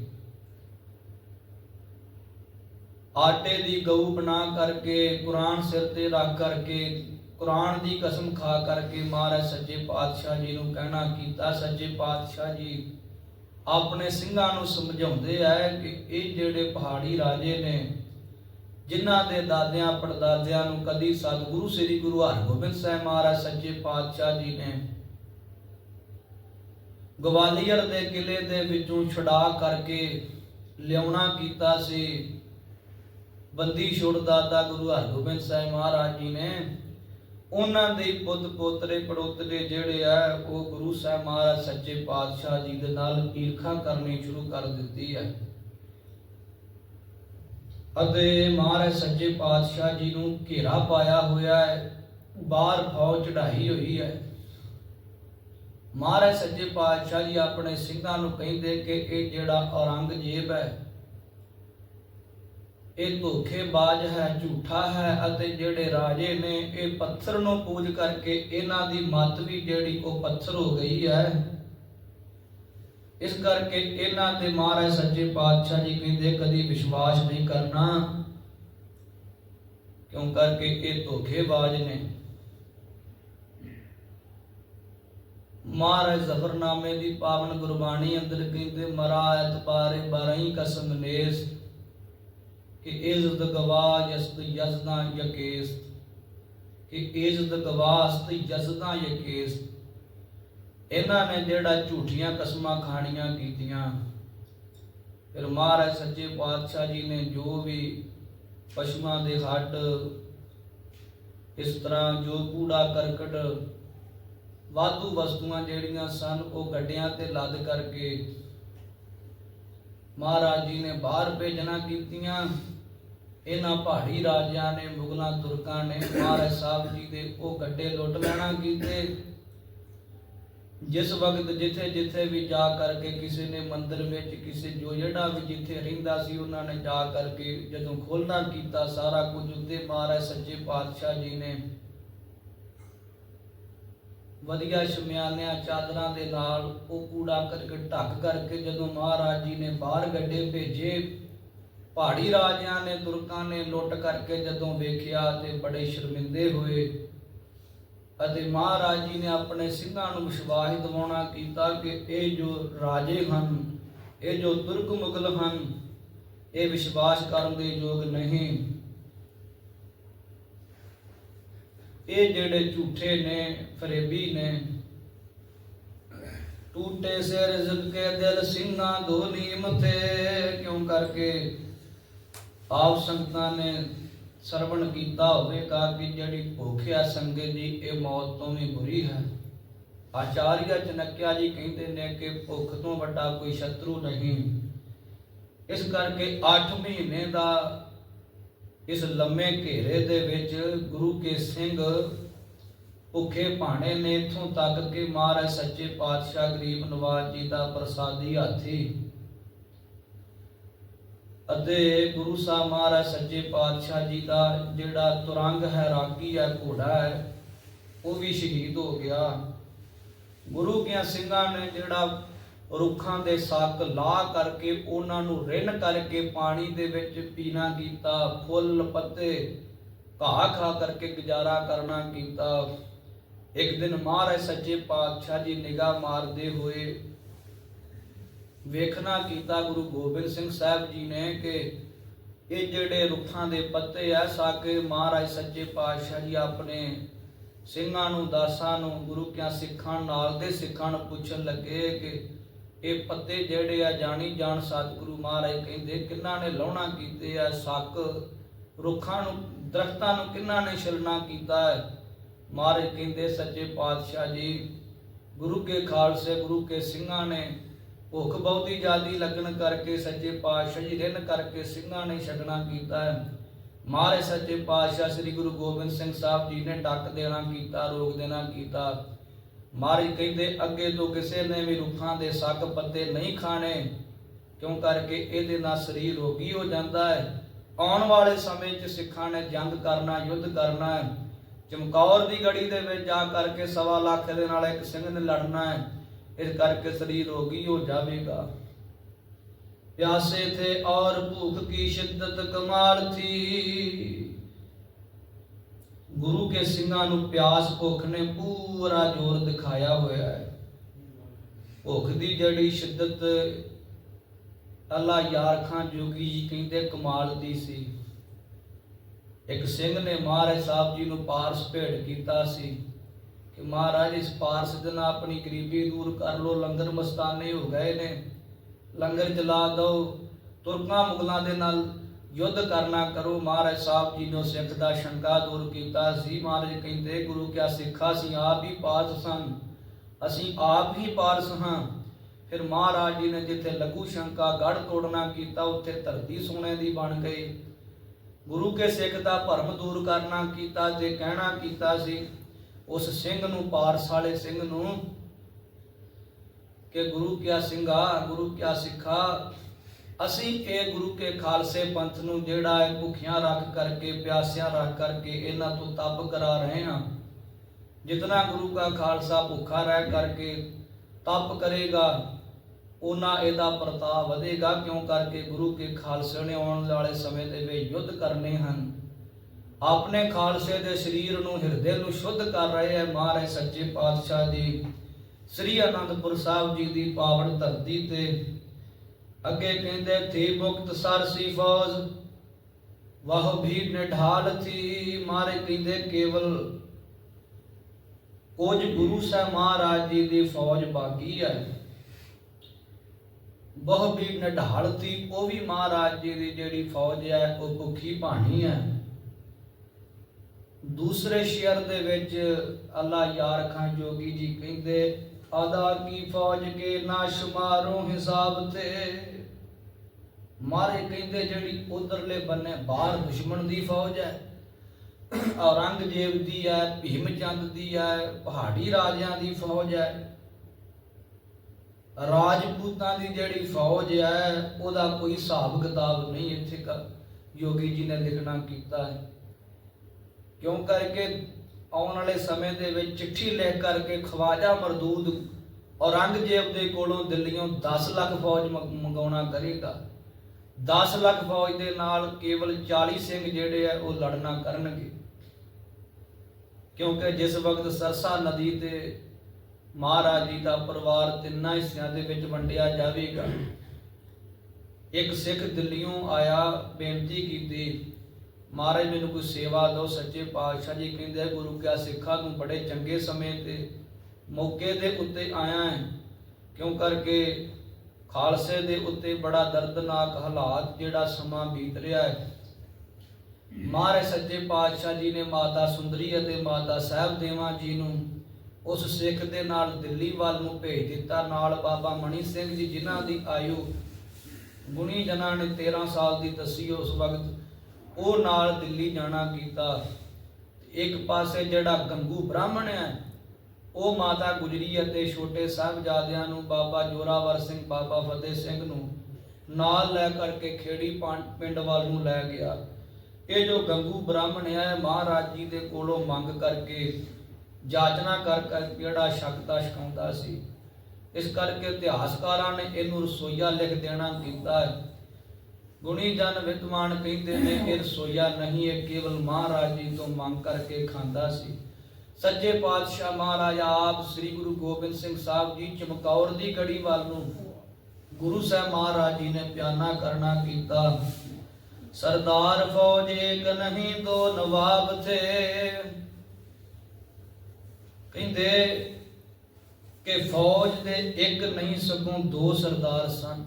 ਆਟੇ ਦੀ ਗਊ ਬਣਾ ਕਰਕੇ, ਕੁਰਾਨ ਸਿਰ ਤੇ ਰੱਖ ਕਰਕੇ ਕੁਰਾਨ ਦੀ ਕਸਮ ਖਾ ਕਰਕੇ ਮਹਾਰਾਜ ਸੱਜੇ ਪਾਤਸ਼ਾਹ ਜੀ ਨੂੰ ਕਹਿਣਾ ਕੀਤਾ। ਸੱਜੇ ਪਾਤਸ਼ਾਹ ਜੀ ਆਪਣੇ ਸਿੰਘਾਂ ਨੂੰ ਸਮਝਾਉਂਦੇ ਆ ਕਿ ਇਹ ਜਿਹੜੇ ਪਹਾੜੀ ਰਾਜੇ ਨੇ, ਜਿਨ੍ਹਾਂ ਦੇ ਦਾਦਿਆਂ ਪੜਦਾਦਿਆਂ ਨੂੰ ਕਦੀ ਸਤਿਗੁਰੂ ਸ੍ਰੀ ਗੁਰੂ ਹਰਗੋਬਿੰਦ ਸਾਹਿਬ ਮਹਾਰਾਜ ਸੱਚੇ ਪਾਤਸ਼ਾਹ ਜੀ ਨੇ ਗਵਾਲੀਅਰ ਦੇ ਕਿਲੇ ਦੇ ਵਿੱਚੋਂ ਛੁਡਾ ਕਰਕੇ ਲਿਆਉਣਾ ਕੀਤਾ ਸੀ। ਬੰਦੀ ਛੁੜਦਾਤਾ ਗੁਰੂ ਹਰਗੋਬਿੰਦ ਸਾਹਿਬ ਮਹਾਰਾਜ ਜੀ ਨੇ। ਉਹਨਾਂ ਦੇ ਪੁੱਤ ਪੋਤਰੇ ਪੜੋਤਰੇ ਜਿਹੜੇ ਆ, ਉਹ ਗੁਰੂ ਸਾਹਿਬ ਮਹਾਰਾਜ ਸੱਚੇ ਪਾਤਸ਼ਾਹ ਜੀ ਦੇ ਨਾਲ ਈਰਖਾ ਕਰਨੀ ਸ਼ੁਰੂ ਕਰ ਦਿੱਤੀ ਹੈ ਅਤੇ ਮਹਾਰਾਜ ਸੱਚੇ ਪਾਤਸ਼ਾਹ ਜੀ ਨੂੰ ਘੇਰਾ ਪਾਇਆ ਹੋਇਆ ਹੈ, ਬਾਹਰ ਫੌਜ ਚੜਾਈ ਹੋਈ ਹੈ। ਮਹਾਰਾਜ ਸੱਚੇ ਪਾਤਸ਼ਾਹ ਜੀ ਆਪਣੇ ਸਿੰਘਾਂ ਨੂੰ ਕਹਿੰਦੇ ਕਿ ਇਹ ਜਿਹੜਾ ਔਰੰਗਜ਼ੇਬ ਹੈ ਇਹ ਧੋਖੇਬਾਜ਼ ਹੈ, ਝੂਠਾ ਹੈ ਅਤੇ ਜਿਹੜੇ ਰਾਜੇ ਨੇ ਇਹ ਪੱਥਰ ਨੂੰ ਪੂਜ ਕਰਕੇ ਇਹਨਾਂ ਦੀ ਮੱਤ ਵੀ ਜਿਹੜੀ ਉਹ ਪੱਥਰ ਹੋ ਗਈ ਹੈ। ਇਸ ਕਰਕੇ ਇਹਨਾਂ ਤੇ ਮਹਾਰਾਜ ਸੱਚੇ ਪਾਤਸ਼ਾਹ ਜੀ ਕਹਿੰਦੇ, ਕਦੀ ਵਿਸ਼ਵਾਸ ਨਹੀਂ ਕਰਨਾ। ਕਿਉਂ ਕਰਕੇ ਇਹ ਧੋਖੇਬਾਜ਼ ਨੇ? ਮਹਾਰਾਜ ਜ਼ਫਰਨਾਮੇ ਦੀ ਪਾਵਨ ਗੁਰਬਾਣੀ ਅੰਦਰ ਕਹਿੰਦੇ, ਮਰਾ ਐਤਬਾਰੇ ਬਰਈ ਕਸਮ ਨੇਸ। ਕਿ ਇਜ਼ਤ ਗਵਾ ਅਸਤ ਯਜ਼ਦਾ ਯਕੇਸ। ਕਿ ਇਜ਼ਤ ਗਵਾਸਤ ਯਜ਼ਦਾ ਯਕੇਸ। ਇਹਨਾਂ ਨੇ ਜਿਹੜਾ ਝੂਠੀਆਂ ਕਸਮਾਂ ਖਾਣੀਆਂ ਕੀਤੀਆਂ। ਫਿਰ ਮਹਾਰਾਜ ਸੱਚੇ ਪਾਤਸ਼ਾਹ ਜੀ ਨੇ ਜੋ ਵੀ ਪਸ਼ੂਆਂ ਦੇ ਹੱਡ ਇਸ ਤਰ੍ਹਾਂ ਜੋ ਕੂੜਾ ਕਰਕਟ, ਵਾਧੂ ਵਸਤੂਆਂ ਜਿਹੜੀਆਂ ਸਨ, ਉਹ ਗੱਡਿਆਂ ਤੇ ਲੱਦ ਕਰਕੇ ਮਹਾਰਾਜ ਜੀ ਨੇ ਬਾਹਰ ਭੇਜਣਾ ਕੀਤੀਆਂ। ਇਹਨਾਂ ਪਹਾੜੀ ਰਾਜਿਆਂ ਨੇ, ਮੁਗਲਾਂ, ਤੁਰਕਾਂ ਨੇ ਮਹਾਰਾਜ ਸਾਹਿਬ ਜੀ ਦੇ ਉਹ ਗੱਡੇ ਲੁੱਟ ਲੈਣਾ ਕੀਤੇ। ਜਿਸ ਵਕਤ ਜਿੱਥੇ ਜਿੱਥੇ ਵੀ ਜਾ ਕਰਕੇ ਕਿਸੇ ਨੇ ਮੰਦਿਰ ਵਿੱਚ, ਕਿਸੇ ਜੋ ਜਿਹੜਾ ਵੀ ਜਿੱਥੇ ਰਹਿੰਦਾ ਸੀ, ਉਹਨਾਂ ਨੇ ਜਾ ਕਰਕੇ ਜਦੋਂ ਖੋਲਣਾ ਕੀਤਾ, ਸਾਰਾ ਕੁਝ ਉੱਤੇ ਮਹਾਰਾਜ ਸੱਚੇ ਪਾਤਸ਼ਾਹ ਜੀ ਨੇ। ਵਧੀਆ ਸ਼ਮਿਆਨਿਆਂ ਚਾਦਰਾਂ ਦੇ ਨਾਲ ਉਹ ਕੂੜਾ ਕਰਕਟ ਢੱਕ ਕਰਕੇ ਜਦੋਂ ਮਹਾਰਾਜ ਜੀ ਨੇ ਬਾਹਰ ਗੱਡੇ ਭੇਜੇ ਪਹਾੜੀ ਰਾਜਿਆਂ ਨੇ, ਤੁਰਕਾਂ ਨੇ ਲੁੱਟ ਕਰਕੇ ਜਦੋਂ ਵੇਖਿਆ ਤੇ ਬੜੇ ਸ਼ਰਮਿੰਦੇ ਹੋਏ ਅਤੇ ਮਹਾਰਾਜ ਜੀ ਨੇ ਆਪਣੇ ਸਿੰਘਾਂ ਨੂੰ ਵਿਸ਼ਵਾਸ ਦਿਵਾਉਣਾ ਕੀਤਾ ਕਿ ਇਹ ਜੋ ਰਾਜੇ ਹਨ, ਇਹ ਜੋ ਤੁਰਕ ਮੁਗਲ ਹਨ, ਇਹ ਵਿਸ਼ਵਾਸ ਕਰਨ ਦੇ ਯੋਗ ਨਹੀਂ। ਇਹ ਜਿਹੜੇ ਝੂਠੇ ਨੇ, ਫਰੇਬੀ ਨੇ, ਟੂਟੇ ਸੇ ਰਿਜ਼ਕ ਦਿਲ ਸਿੰਘਾਂ ਦੋ ਨੀਮ ਤੇ, ਕਿਉਂ ਕਰਕੇ ਆਪ ਸੰਗਤਾਂ ਨੇ ਸਰਵਣ ਕੀਤਾ ਹੋਵੇਗਾ ਕਿ ਜਿਹੜੀ ਭੁੱਖਿਆ ਸੰਗਤ ਦੀ, ਇਹ ਮੌਤ ਤੋਂ ਵੀ ਬੁਰੀ ਹੈ। ਆਚਾਰੀਆ ਚਨਕਿਆ ਜੀ ਕਹਿੰਦੇ ਨੇ ਕਿ ਭੁੱਖ ਤੋਂ ਵੱਡਾ ਕੋਈ ਸ਼ਤਰੂ ਨਹੀਂ। ਇਸ ਕਰਕੇ 8 ਮਹੀਨੇ ਦਾ ਇਸ ਲੰਮੇ ਘੇਰੇ ਦੇ ਵਿੱਚ ਗੁਰੂ ਕੇ ਸਿੰਘ ਭੁੱਖੇ ਭਾਣੇ ਨੇ ਇਥੋਂ ਤੱਕ ਕਿ ਮਹਾਰਾਜ ਸੱਚੇ ਪਾਤਸ਼ਾਹ ਗਰੀਬ ਨਵਾਜ ਜੀ ਦਾ ਪ੍ਰਸਾਦੀ ਹਾਥੀ ਅਤੇ ਗੁਰੂ ਸਾਹਿਬ ਮਹਾਰਾਜ ਸੱਚੇ ਪਾਤਸ਼ਾਹ ਜੀ ਦਾ ਜਿਹੜਾ ਤੁਰੰਗ ਹੈ, ਰਾਗੀ ਹੈ, ਘੋੜਾ ਹੈ, ਉਹ ਵੀ ਸ਼ਹੀਦ ਹੋ ਗਿਆ। ਗੁਰੂ ਕਿਆਂ ਸਿੰਘਾਂ ਨੇ ਜਿਹੜਾ ਰੁੱਖਾਂ ਦੇ ਸੱਕ ਲਾ ਕਰਕੇ ਉਹਨਾਂ ਨੂੰ ਰਿੰਨ ਕਰਕੇ ਪਾਣੀ ਦੇ ਵਿੱਚ ਪੀਣਾ ਕੀਤਾ, ਫੁੱਲ ਪੱਤੇ ਘਾਹ ਖਾ ਕਰਕੇ ਗੁਜ਼ਾਰਾ ਕਰਨਾ ਕੀਤਾ। ਇੱਕ ਦਿਨ ਮਹਾਰਾਜ ਸੱਚੇ ਪਾਤਸ਼ਾਹ ਜੀ ਨਿਗਾਹ ਮਾਰਦੇ ਹੋਏ ਵੇਖਣਾ ਕੀਤਾ ਗੁਰੂ ਗੋਬਿੰਦ ਸਿੰਘ ਸਾਹਿਬ ਜੀ ਨੇ ਕਿ ਇਹ ਜਿਹੜੇ ਰੁੱਖਾਂ ਦੇ ਪੱਤੇ ਐ ਸਾਕੇ ਮਹਾਰਾਜ ਸੱਚੇ ਪਾਤਸ਼ਾਹ ਜੀ ਆਪਣੇ ਸਿੰਘਾਂ ਨੂੰ, ਦਾਸਾਂ ਨੂੰ, ਗੁਰੂ ਕਿਆ ਸਿੱਖਾਂ ਨਾਲ ਦੇ ਸਿੱਖਾਂ ਨੂੰ ਪੁੱਛਣ ਲੱਗੇ ਕਿ ਇਹ ਪੱਤੇ ਜਿਹੜੇ ਆ ਜਾਣੀ ਜਾਣ ਸਤਿਗੁਰੂ ਮਹਾਰਾਜ ਕਹਿੰਦੇ, ਕਿੰਨਾ ਨੇ ਲਾਉਣਾ ਕੀਤੇ ਆ? ਸੱਕ ਰੁੱਖਾਂ ਨੂੰ, ਦਰਖਤਾਂ ਨੂੰ ਕਿੰਨਾ ਨੇ ਛਲਣਾ ਕੀਤਾ ਹੈ? ਮਹਾਰਾਜ ਕਹਿੰਦੇ, ਸੱਚੇ ਪਾਤਸ਼ਾਹ ਜੀ, ਗੁਰੂ ਕੇ ਖਾਲਸੇ, ਗੁਰੂ ਕੇ ਸਿੰਘਾਂ ਨੇ ਭੁੱਖ ਬਹੁਤੀ ਜ਼ਿਆਦੀ ਲੱਗਣ ਕਰਕੇ ਸੱਚੇ ਪਾਤਸ਼ਾਹ ਜੀ ਰਿੰਨ ਕਰਕੇ ਸਿੰਘਾਂ ਨੇ ਛਕਣਾ ਕੀਤਾ ਹੈ। ਮਹਾਰਾਜ ਸੱਚੇ ਪਾਤਸ਼ਾਹ ਸ੍ਰੀ ਗੁਰੂ ਗੋਬਿੰਦ ਸਿੰਘ ਸਾਹਿਬ ਜੀ ਨੇ ਡੱਕ ਦੇਣਾ ਕੀਤਾ, ਰੋਕ ਦੇਣਾ ਕੀਤਾ। ਮਹਾਰਾਜ ਕਹਿੰਦੇ, ਅੱਗੇ ਤੋਂ ਕਿਸੇ ਨੇ ਵੀ ਰੁੱਖਾਂ ਦੇ ਸੱਕ ਪੱਤੇ ਨਹੀਂ ਖਾਣੇ, ਕਿਉਂ ਕਰਕੇ ਇਹਦੇ ਨਾਲ ਸਰੀਰ ਰੋਗੀ ਹੋ ਜਾਂਦਾ ਹੈ। ਆਉਣ ਵਾਲੇ ਸਮੇਂ 'ਚ ਸਿੱਖਾਂ ਨੇ ਜੰਗ ਕਰਨਾ, ਯੁੱਧ ਕਰਨਾ ਹੈ। ਚਮਕੌਰ ਦੀ ਗੜੀ ਦੇ ਵਿੱਚ ਜਾ ਕਰਕੇ ਸਵਾ ਲੱਖ ਦੇ ਨਾਲ ਇੱਕ ਸਿੰਘ ਨੇ ਲੜਨਾ ਹੈ। ਇਸ ਕਰਕੇ ਸਰੀਰ ਰੋਗੀ ਹੋ ਜਾਵੇਗਾ प्यासे थे और भूख की शिद्दत कमाल थी ਗੁਰੂ ਕੇ ਸਿੰਘਾਂ ਨੂੰ ਪਿਆਸ ਭੁੱਖ ਨੇ ਪੂਰਾ ਜ਼ੋਰ ਦਿਖਾਇਆ ਹੋਇਆ ਹੈ ਭੁੱਖ ਦੀ ਜਿਹੜੀ ਸ਼ਿੱਦਤ ਅੱਲਾ ਯਾਰ ਖਾਨ ਜੋਗੀ ਜੀ ਕਹਿੰਦੇ ਕਮਾਲ ਦੀ ਸੀ ਇੱਕ ਸਿੰਘ ਨੇ ਮਹਾਰਾਜ ਸਾਹਿਬ ਜੀ ਨੂੰ ਪਾਰਸ ਭੇਟ ਕੀਤਾ ਸੀ ਕਿ ਮਹਾਰਾਜ ਇਸ ਪਾਰਸ ਦੇ ਨਾਲ ਆਪਣੀ ਗਰੀਬੀ ਦੂਰ ਕਰ ਲੋ ਲੰਗਰ ਮਸਤਾਨੇ ਹੋ ਗਏ ਨੇ। ਲੰਗਰ ਜਲਾ ਦਿਓ, ਤੁਰਕਾਂ ਮੁਗਲਾਂ ਦੇ ਨਾਲ ਯੁੱਧ ਕਰਨਾ ਕਰੋ। ਮਹਾਰਾਜ ਸਾਹਿਬ ਜੀ ਨੇ ਸਿੱਖ ਦਾ ਸ਼ੰਕਾ ਦੂਰ ਕੀਤਾ ਸੀ। ਮਹਾਰਾਜ ਕਹਿੰਦੇ, ਗੁਰੂ ਕਿਆ ਸਿੱਖਾ ਸੀ ਆਪ ਹੀ ਪਾਰਸ ਸਨ। ਅਸੀਂ ਆਪ ਹੀ ਪਾਰਸ ਹਾਂ। ਫਿਰ ਮਹਾਰਾਜ ਜੀ ਨੇ ਜਿੱਥੇ ਲਘੂ ਸ਼ੰਕਾ ਗੜ ਤੋੜਨਾ ਕੀਤਾ, ਉੱਥੇ ਧਰਤੀ ਸੋਨੇ ਦੀ ਬਣ ਗਈ। ਗੁਰੂ ਕੇ ਸਿੱਖ ਦਾ ਭਰਮ ਦੂਰ ਕਰਨਾ ਕੀਤਾ ਤੇ ਕਹਿਣਾ ਕੀਤਾ ਸੀ ਉਸ ਸਿੰਘ ਨੂੰ, ਪਾਰਸ ਵਾਲੇ ਸਿੰਘ ਨੂੰ ਕਿ ਗੁਰੂ ਕਿਆ ਸਿੰਘਾ, ਗੁਰੂ ਕਿਆ ਸਿੱਖਾ। ਅਸੀਂ ਇਹ ਗੁਰੂ ਕੇ ਖਾਲਸੇ ਪੰਥ ਨੂੰ ਜਿਹੜਾ ਹੈ ਭੁੱਖਿਆਂ ਰੱਖ ਕਰਕੇ, ਪਿਆਸਿਆਂ ਰੱਖ ਕਰਕੇ ਇਹਨਾਂ ਤੋਂ ਤਪ ਕਰਾ ਰਹੇ ਹਾਂ। ਜਿਤਨਾ ਗੁਰੂ ਕਾ ਖਾਲਸਾ ਭੁੱਖਾ ਰਹਿ ਕਰਕੇ ਤਪ ਕਰੇਗਾ ਉਹਨਾਂ ਇਹਦਾ ਪ੍ਰਤਾਪ ਵਧੇਗਾ, ਕਿਉਂ ਕਰਕੇ ਗੁਰੂ ਕੇ ਖਾਲਸੇ ਨੇ ਆਉਣ ਵਾਲੇ ਸਮੇਂ ਦੇ ਵਿੱਚ ਯੁੱਧ ਕਰਨੇ ਹਨ। ਆਪਣੇ ਖਾਲਸੇ ਦੇ ਸਰੀਰ ਨੂੰ, ਹਿਰਦੇ ਨੂੰ ਸ਼ੁੱਧ ਕਰ ਰਹੇ ਹੈ ਮਹਾਰਾਜ ਸੱਚੇ ਪਾਤਸ਼ਾਹ ਜੀ। ਸ੍ਰੀ ਅਨੰਦਪੁਰ ਸਾਹਿਬ ਜੀ ਦੀ ਪਾਵਨ ਧਰਤੀ ਤੇ ਅੱਗੇ ਕਹਿੰਦੇ, ਥੀ ਮੁਕਤ ਸਰਸੀ ਫੌਜ, ਵਾਹ ਵੀ ਨਿਢਾਲ ਥੀ। ਮਾਰੇ ਕਹਿੰਦੇ, ਕੇਵਲ ਕੁਝ ਗੁਰੂ ਸਾਹਿਬ ਮਹਾਰਾਜ ਜੀ ਦੀ ਫੌਜ ਬਾਕੀ ਹੈ ਬਹੁ ਵੀ ਨਿਢਾਲ ਥੀ, ਉਹ ਵੀ ਮਹਾਰਾਜ ਜੀ ਦੀ ਜਿਹੜੀ ਫੌਜ ਹੈ ਉਹ ਭੁੱਖੀ ਭਾਣੀ ਹੈ ਦੂਸਰੇ ਸ਼ੇਅਰ ਦੇ ਵਿੱਚ ਅੱਲਾ ਯਾਰ ਖਾਨ ਜੋਗੀ ਜੀ ਕਹਿੰਦੇ, ਅਦਾ ਕੀ ਫੌਜ ਕੇ ਨਾ ਸ਼ੁਮਾਰੋਂ ਹਿਸਾਬ ਤੇ? ਮਾਰੇ ਕਹਿੰਦੇ, ਜਿਹੜੀ ਉਧਰਲੇ ਬੰਨੇ ਬਾਹਰ ਦੁਸ਼ਮਣ ਦੀ ਫੌਜ ਹੈ, ਔਰੰਗਜ਼ੇਬ ਦੀ ਹੈ ਭੀਮ ਚੰਦ ਦੀ ਹੈ, ਪਹਾੜੀ ਰਾਜਿਆਂ ਦੀ ਫੌਜ ਹੈ, ਰਾਜਪੂਤਾਂ ਦੀ ਜਿਹੜੀ ਫੌਜ ਹੈ, ਉਹਦਾ ਕੋਈ ਹਿਸਾਬ ਕਿਤਾਬ ਨਹੀਂ ਇੱਥੇ ਯੋਗੀ ਜੀ ਨੇ ਲਿਖਣਾ ਕੀਤਾ ਹੈ। ਕਿਉਂ ਕਰਕੇ ਆਉਣ ਵਾਲੇ ਸਮੇਂ ਦੇ ਵਿੱਚ ਚਿੱਠੀ ਲਿਖ ਕਰਕੇ ਖਵਾਜਾ ਮਰਦੂਦ ਔਰੰਗਜ਼ੇਬ ਦੇ ਕੋਲੋਂ ਦਿੱਲੀੋਂ 10 ਲੱਖ ਫੌਜ ਮੰਗ- ਮੰਗਾਉਣਾ ਕਰੇਗਾ। 10 ਲੱਖ ਫੌਜ ਦੇ ਨਾਲ ਕੇਵਲ 40 ਸਿੰਘ ਜਿਹੜੇ ਆ ਉਹ ਲੜਨਾ ਕਰਨਗੇ। ਕਿਉਂਕਿ ਜਿਸ ਵਕਤ ਸਰਸਾ ਨਦੀ ਤੇ ਮਹਾਰਾਜ ਜੀ ਦਾ ਪਰਿਵਾਰ ਤਿੰਨਾਂ ਹਿੱਸਿਆਂ ਦੇ ਵਿੱਚ ਵੰਡਿਆ ਜਾਵੇਗਾ, ਇੱਕ ਸਿੱਖ ਦਿੱਲੀੋਂ ਆਇਆ ਬੇਨਤੀ ਕੀਤੀ ਮਹਾਰਾਜ ਮੈਨੂੰ ਕੋਈ ਸੇਵਾ ਦਿਓ, ਸੱਚੇ ਪਾਤਸ਼ਾਹ ਜੀ ਕਹਿੰਦੇ ਗੁਰੂ ਕਿਆ ਸਿੱਖਾਂ ਨੂੰ ਬੜੇ ਚੰਗੇ ਸਮੇਂ ਤੇ ਮੌਕੇ ਦੇ ਉੱਤੇ ਆਇਆ ਹੈ। ਕਿਉਂ ਕਰਕੇ ਖਾਲਸੇ ਦੇ ਉੱਤੇ ਬੜਾ ਦਰਦਨਾਕ ਹਾਲਾਤ ਜਿਹੜਾ ਸਮਾਂ ਬੀਤ ਰਿਹਾ ਹੈ। ਮਹਾਰਾਜ ਸੱਚੇ ਪਾਤਸ਼ਾਹ ਜੀ ਨੇ ਮਾਤਾ ਸੁੰਦਰੀ ਅਤੇ ਮਾਤਾ ਸਾਹਿਬ ਦੇਵਾਂ ਜੀ ਨੂੰ ਉਸ ਸਿੱਖ ਦੇ ਨਾਲ ਦਿੱਲੀ ਵੱਲ ਨੂੰ ਭੇਜ ਦਿੱਤਾ। ਨਾਲ ਬਾਬਾ ਮਣੀ ਸਿੰਘ ਜੀ, ਜਿਨ੍ਹਾਂ ਦੀ ਆਯੂ ਗੁਣੀ ਜਨਾਂ ਨੇ 13 ਸਾਲ ਦੀ ਦੱਸੀ, ਉਸ ਵਕਤ ਉਹ ਨਾਲ ਦਿੱਲੀ ਜਾਣਾ ਕੀਤਾ। ਇੱਕ ਪਾਸੇ ਜਿਹੜਾ ਗੰਗੂ ਬ੍ਰਾਹਮਣ ਹੈ, ਉਹ ਮਾਤਾ ਗੁਜਰੀ ਅਤੇ ਛੋਟੇ ਸਾਹਿਬਜ਼ਾਦਿਆਂ ਨੂੰ ਬਾਬਾ ਜੋਰਾਵਰ ਸਿੰਘ, ਬਾਬਾ ਫਤਿਹ ਸਿੰਘ ਨੂੰ ਨਾਲ ਲੈ ਕਰਕੇ ਖੇੜੀ ਪਿੰਡ ਵੱਲ ਨੂੰ ਲੈ ਗਿਆ। ਇਹ ਜੋ ਗੰਗੂ ਬ੍ਰਾਹਮਣ ਹੈ, ਮਹਾਰਾਜ ਜੀ ਦੇ ਕੋਲੋਂ ਮੰਗ ਕਰਕੇ ਜਾਚਨਾ ਕਰ ਕਰ ਜਿਹੜਾ ਸ਼ਕਤਾ ਛਕਾਉਂਦਾ ਸੀ। ਇਸ ਕਰਕੇ ਇਤਿਹਾਸਕਾਰਾਂ ਨੇ ਇਹਨੂੰ ਰਸੋਈਆ ਲਿਖ ਦੇਣਾ ਕੀਤਾ। ਹੈ ਗੁਣੀ ਜਨ ਵਿਦਵਾਨ ਕਹਿੰਦੇ ਨੇ ਇਹ ਰਸੋਈਆ ਨਹੀਂ ਇਹ ਕੇਵਲ ਮਹਾਰਾਜ ਜੀ ਤੋਂ ਮੰਗ ਕਰਕੇ ਖਾਂਦਾ ਸੀ। ਸੱਚੇ ਪਾਤਸ਼ਾਹ ਮਹਾਰਾਜ ਆਪ ਸ੍ਰੀ ਗੁਰੂ ਗੋਬਿੰਦ ਸਿੰਘ ਸਾਹਿਬ ਜੀ ਚਮਕੌਰ ਦੀ ਗੜੀ ਵੱਲ ਨੂੰ ਗੁਰੂ ਸਾਹਿਬ ਮਹਾਰਾਜ ਜੀ ਨੇ ਪਿਆਨਾ ਕਰਨਾ ਕੀਤਾ। ਸਰਦਾਰ ਫੌਜ ਏਕ ਨਹੀਂ, ਦੋ ਨਵਾਬ ਥੇ। ਕਹਿੰਦੇ ਕਿ ਫੌਜ ਦੇ ਇੱਕ ਨਹੀਂ ਸਗੋਂ ਦੋ ਸਰਦਾਰ ਸਨ।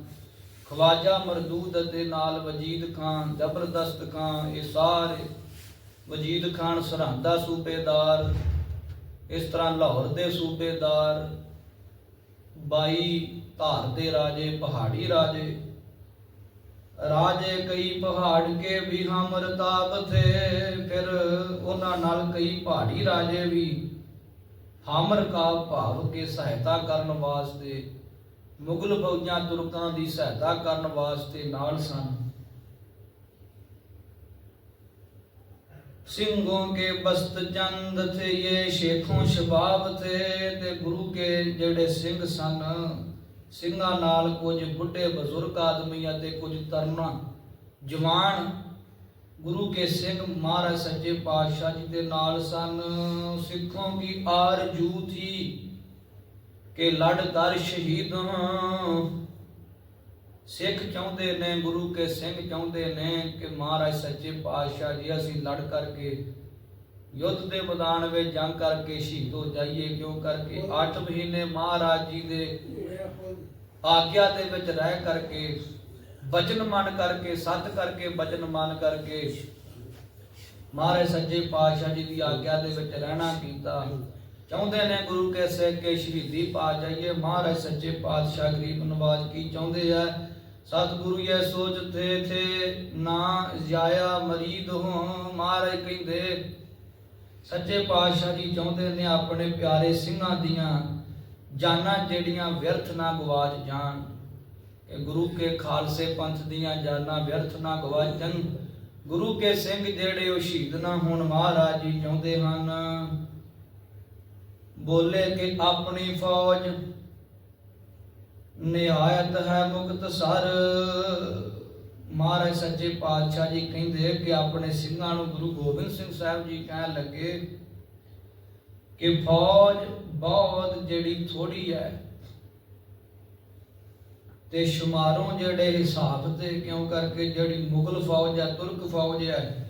ਖਵਾਜਾ ਮਰਦੂਦ ਅਤੇ ਨਾਲ ਵਜੀਦ ਖਾਨ, ਜ਼ਬਰਦਸਤ ਖਾਨ, ਇਹ ਸਾਰੇ ਵਜੀਦ ਖਾਨ ਸਰਹੰਦਾ ਸੂਬੇਦਾਰ, ਇਸ ਤਰ੍ਹਾਂ ਲਾਹੌਰ ਦੇ ਸੂਬੇਦਾਰ 22 ਧਾਰ ਦੇ ਰਾਜੇ, ਪਹਾੜੀ ਰਾਜੇ। ਰਾਜੇ ਕਈ ਪਹਾੜ ਕੇ ਵੀ ਹਮ ਰਤਾਬ ਥੇ ਫਿਰ ਉਹਨਾਂ ਨਾਲ ਕਈ ਪਹਾੜੀ ਰਾਜੇ ਵੀ। ਹਮਰ ਕਾ ਭਾਵ ਕੇ ਸਹਾਇਤਾ ਕਰਨ ਵਾਸਤੇ ਮੁਗਲ ਫੌਜਾਂ ਤੁਰਕਾਂ ਦੀ ਸਹਾਇਤਾ ਕਰਨ ਵਾਸਤੇ ਨਾਲ ਸਨ। ਸਿੰਘੋਂ ਕੇ ਬਸਤ ਚੰਦ ਥੇ ਇਹ ਸ਼ੇਖੋਂ ਸ਼ਬਾਬ ਥੇ ਤੇ ਗੁਰੂ ਕੇ ਜਿਹੜੇ ਸਿੰਘ ਸਨ, ਸਿੰਘਾਂ ਨਾਲ ਕੁਝ ਬੁੱਢੇ ਬਜ਼ੁਰਗ ਆਦਮੀ ਅਤੇ ਕੁਝ ਤਰਨਾ ਜਵਾਨ ਗੁਰੂ ਕੇ ਸਿੰਘ ਮਹਾਰਾਜ ਸੱਚੇ ਪਾਤਸ਼ਾਹ ਜੀ ਦੇ ਨਾਲ ਸਨ। ਸਿੱਖੋਂ ਕੀ ਆਰਜੂ ਥੀ? ਕਿ ਲੜ ਕਰ ਸ਼ਹੀਦ ਹਾਂ। ਸਿੱਖ ਚਾਹੁੰਦੇ ਨੇ, ਗੁਰੂ ਕੇ ਸਿੰਘ ਚਾਹੁੰਦੇ ਨੇ ਕਿ ਮਹਾਰਾਜ ਸੱਚੇ ਪਾਤਸ਼ਾਹ ਜੀ, ਅਸੀਂ ਲੜ ਕਰਕੇ ਯੁੱਧ ਦੇ ਮੈਦਾਨ ਵਿੱਚ ਜੰਗ ਕਰਕੇ ਸ਼ਹੀਦ ਹੋ ਜਾਈਏ, ਕਿਉਂ ਕਰਕੇ? 8 ਮਹੀਨੇ ਮਹਾਰਾਜ ਜੀ ਦੇ ਆਗਿਆ ਦੇ ਵਿੱਚ ਰਹਿ ਕਰਕੇ, ਬਚਨ ਮੰਨ ਕਰਕੇ, ਸੱਤ ਕਰਕੇ ਬਚਨ ਮੰਨ ਕਰਕੇ ਮਹਾਰਾਜ ਸੱਚੇ ਪਾਤਸ਼ਾਹ ਜੀ ਦੀ ਆਗਿਆ ਦੇ ਵਿੱਚ ਰਹਿਣਾ ਕੀਤਾ। ਚਾਹੁੰਦੇ ਨੇ ਗੁਰੂ ਕੇ ਸਿੱਖ ਕੇ ਸ਼ਹੀਦੀ ਪਾ ਜਾਈਏ। ਮਹਾਰਾਜ ਸੱਚੇ ਪਾਤਸ਼ਾਹ ਗਰੀਬ ਨਵਾਜ ਕੀ ਚਾਹੁੰਦੇ ਆ? ਸਤਿਗੁਰੂ ਇਹ ਸੋਚ ਥੇ ਥੇ ਨਾ ਜਾਇਆ ਮਰੀਦ ਹੋ ਮਹਾਰਾਜ ਕਹਿੰਦੇ, ਸੱਚੇ ਪਾਤਸ਼ਾਹ ਜੀ ਚਾਹੁੰਦੇ ਨੇ ਆਪਣੇ ਪਿਆਰੇ ਸਿੰਘਾਂ ਦੀਆਂ ਜਾਨਾਂ ਜਿਹੜੀਆਂ ਵਿਅਰਥ ਨਾ ਗਵਾਚ ਜਾਣ। ਕਿ ਗੁਰੂ ਕੇ ਖਾਲਸੇ ਪੰਥ ਦੀਆਂ ਜਾਨਾਂ ਵਿਅਰਥ ਨਾ ਗਵਾਚਣ ਗੁਰੂ ਕੇ ਸਿੰਘ ਜਿਹੜੇ ਉਹ ਸ਼ਹੀਦ ਨਾ ਹੋਣ, ਮਹਾਰਾਜ ਜੀ ਚਾਹੁੰਦੇ ਹਨ। ਬੋਲੇ ਕਿ ਆਪਣੀ ਫੌਜ ਨਿਹਾਇਤ ਹੈ ਮੁਕਤ ਸਰ। ਮਹਾਰਾਜ ਸੱਚੇ ਪਾਤਸ਼ਾਹ ਜੀ ਕਹਿੰਦੇ ਕਿ ਆਪਣੇ ਸਿੰਘਾਂ ਨੂੰ ਗੁਰੂ ਗੋਬਿੰਦ ਸਿੰਘ ਸਾਹਿਬ ਜੀ ਕਹਿਣ ਲੱਗੇ ਕਿ ਫੌਜ ਬਹੁਤ ਜਿਹੜੀ ਥੋੜੀ ਹੈ ਤੇ ਸ਼ੁਮਾਰੋਂ ਜਿਹੜੇ ਹਿਸਾਬ ਤੇ ਕਿਉਂ ਕਰਕੇ ਜਿਹੜੀ ਮੁਗਲ ਫੌਜ ਹੈ, ਤੁਰਕ ਫੌਜ ਹੈ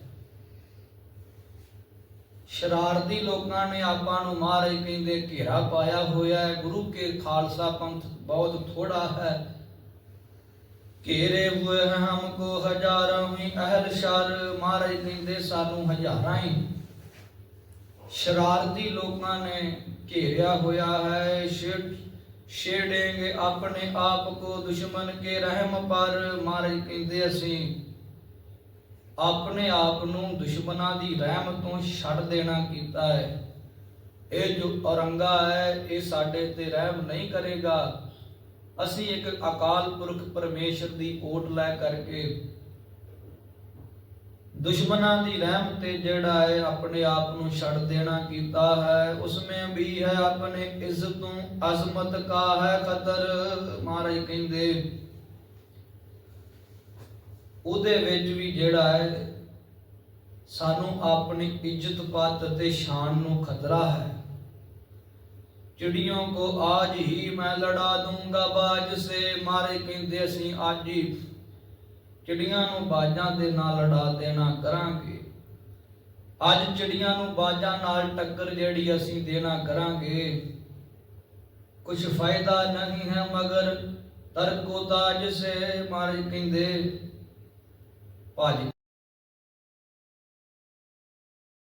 ਸ਼ਰਾਰਤੀ ਲੋਕਾਂ ਨੇ ਆਪਾਂ ਨੂੰ ਮਹਾਰਾਜ ਕਹਿੰਦੇ ਘੇਰਾ ਪਾਇਆ ਹੋਇਆ ਹੈ, ਗੁਰੂ ਕੇ ਖਾਲਸਾ ਪੰਥ ਬਹੁਤ ਥੋੜਾ ਹੈ। ਘੇਰੇ ਹੋਏ ਹੈ ਹਮਕੋ ਹਜ਼ਾਰਾਂ ਹੀ ਅਹਲ ਸ਼ਰ ਮਹਾਰਾਜ ਕਹਿੰਦੇ ਸਾਨੂੰ ਹਜ਼ਾਰਾਂ ਹੀ। ਸ਼ਰਾਰਤੀ ਲੋਕਾਂ ਨੇ ਘੇਰਿਆ ਹੋਇਆ ਹੈ, ਛੇੜ ਛੇੜेंगे ਆਪਣੇ ਆਪ ਕੋ ਦੁਸ਼ਮਨ ਕੇ ਰਹਿਮ ਪਰ, ਮਹਾਰਾਜ ਕਹਿੰਦੇ ਅਸੀਂ ਆਪਣੇ ਆਪ ਨੂੰ ਦੁਸ਼ਮਨਾਂ ਦੀ ਰਹਿਮ ਤੋਂ ਛੱਡ ਦੇਣਾ ਕੀਤਾ ਹੈ। ਇਹ ਜੋ ਔਰੰਗਾ ਹੈ, ਇਹ ਸਾਡੇ ਤੇ ਰਹਿਮ ਨਹੀਂ ਕਰੇਗਾ। ਅਸੀਂ ਇੱਕ ਅਕਾਲ ਪੁਰਖ ਪਰਮੇਸ਼ਰ ਦੀ ਓਟ ਲੈ ਕਰਕੇ ਦੁਸ਼ਮਨਾਂ ਦੀ ਰਹਿਮ ਤੇ ਜਿਹੜਾ ਹੈ, ਆਪਣੇ ਆਪ ਨੂੰ ਛੱਡ ਦੇਣਾ ਕੀਤਾ ਹੈ। ਉਸਮੇ ਵੀ ਹੈ, ਆਪਣੇ ਇੱਜ਼ਤੋਂ ਅਜ਼ਮਤ ਕਾ ਹੈ ਕਦਰ ਮਹਾਰਾਜ ਕਹਿੰਦੇ ਉਹਦੇ ਵਿੱਚ ਵੀ ਜਿਹੜਾ ਹੈ, ਸਾਨੂੰ ਆਪਣੀ ਇੱਜ਼ਤ ਪਾਤ ਅਤੇ ਸ਼ਾਨ ਨੂੰ ਖਤਰਾ ਹੈ। ਚਿੜੀਆਂ ਕੋ ਆਜ ਹੀ ਮੈਂ ਲੜਾ ਦੂੰਗਾ ਬਾਜ ਸੇ, ਮਾਰੇ ਕਹਿੰਦੇ ਅਸੀਂ ਅੱਜ ਹੀ ਚਿੜੀਆਂ ਨੂੰ ਬਾਜਾਂ ਦੇ ਨਾਲ ਲੜਾ ਦੇਣਾ ਕਰਾਂਗੇ। ਅੱਜ ਚਿੜੀਆਂ ਨੂੰ ਬਾਜਾਂ ਨਾਲ ਟੱਕਰ ਜਿਹੜੀ ਅਸੀਂ ਦੇਣਾ ਕਰਾਂਗੇ। ਕੁਝ ਫਾਇਦਾ ਨਹੀਂ ਹੈ ਮਗਰ, ਤਰਕੋ ਤਾਜ ਸੇ, ਮਾਰੇ ਕਹਿੰਦੇ ਭੱਜ